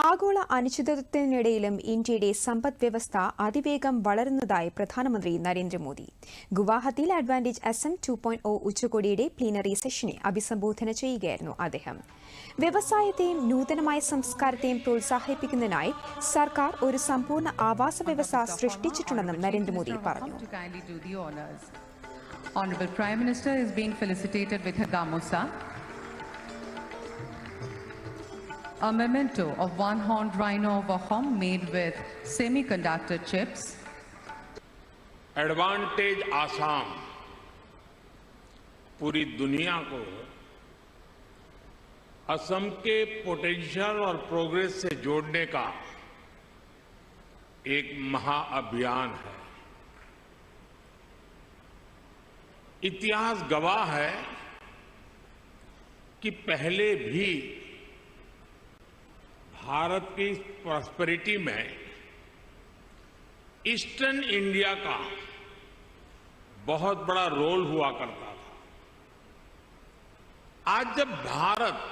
ആഗോള അനിശ്ചിതത്വത്തിനിടയിലും ഇന്ത്യയുടെ സമ്പദ് വ്യവസ്ഥ അതിവേഗം വളരുന്നതായി പ്രധാനമന്ത്രി നരേന്ദ്രമോദി ഗുവാഹത്തിയിൽ advantage S M two point O ഉച്ചകോടിയുടെ പ്ലീനറി സെഷനെ അഭിസംബോധന ചെയ്യുകയായിരുന്നു അദ്ദേഹം വ്യവസായത്തെയും നൂതനമായ സംസ്കാരത്തെയും പ്രോത്സാഹിപ്പിക്കുന്നതിനായി സർക്കാർ ഒരു സമ്പൂർണ ആവാസ വ്യവസ്ഥ സൃഷ്ടിച്ചിട്ടുണ്ടെന്നും നരേന്ദ്രമോദി പറഞ്ഞു. Honorable Prime Minister is being felicitated with her. A memento of one horned rhino of Ahom made with semiconductor chips. Advantage Assam पूरी दुनिया को असम के पोटेंशियल और प्रोग्रेस से जोड़ने का एक महाअभियान है इतिहास गवाह है कि पहले भी भारत की प्रॉस्पेरिटी में ईस्टर्न इंडिया का बहुत बड़ा रोल हुआ करता था। आज जब भारत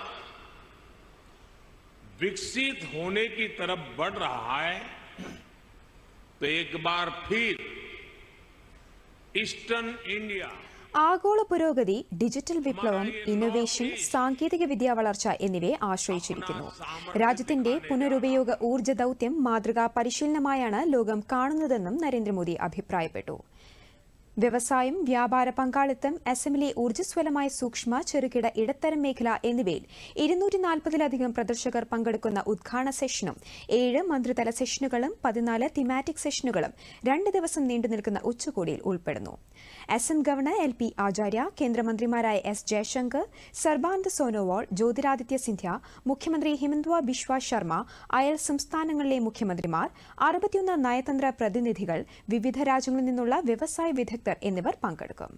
विकसित होने की तरफ़ बढ़ रहा है तो एक बार फिर ईस्टर्न इंडिया ആഗോള പുരോഗതി ഡിജിറ്റൽ വിപ്ലവം ഇന്നൊവേഷൻ സാങ്കേതിക വിദ്യാ വളർച്ച എന്നിവയെ ആശ്രയിച്ചിരിക്കുന്നു. രാജ്യത്തിന്റെ പുനരുപയോഗ ഊർജ ദൌത്യം മാതൃകാ പരിശീലനമായാണ് ലോകം കാണുന്നതെന്നും നരേന്ദ്രമോദി അഭിപ്രായപ്പെട്ടു. വ്യവസായം വ്യാപാര പങ്കാളിത്തം അസമിലെ ഊർജസ്വലമായ സൂക്ഷ്മ ചെറുകിട ഇടത്തരം മേഖല എന്നിവയിൽ ഇരുന്നൂറ്റി നാൽപ്പതിലധികം പ്രദർശകർ പങ്കെടുക്കുന്ന ഉദ്ഘാടന സെഷനും ഏഴ് മന്ത്രിതല സെഷനുകളും പതിനാല് തിമാറ്റിക് സെഷനുകളും രണ്ട് ദിവസം നീണ്ടു നിൽക്കുന്ന ഉച്ചകോടിയിൽ ഉൾപ്പെടുന്നു. Assam governor L P Acharya കേന്ദ്രമന്ത്രിമാരായ എസ് ജയശങ്കർ സർബാനന്ദ് സോനോവാൾ ജ്യോതിരാദിത്യ സിന്ധ്യ മുഖ്യമന്ത്രി ഹിമന്ത്വ ബിശ്വ ശർമ്മ അയൽ സംസ്ഥാനങ്ങളിലെ മുഖ്യമന്ത്രിമാർ അറുപത്തിയൊന്ന് നയതന്ത്ര പ്രതിനിധികൾ വിവിധ രാജ്യങ്ങളിൽ നിന്നുള്ള വ്യവസായ വിദഗ്ധർ എന്നിവർ പങ്കെടുക്കും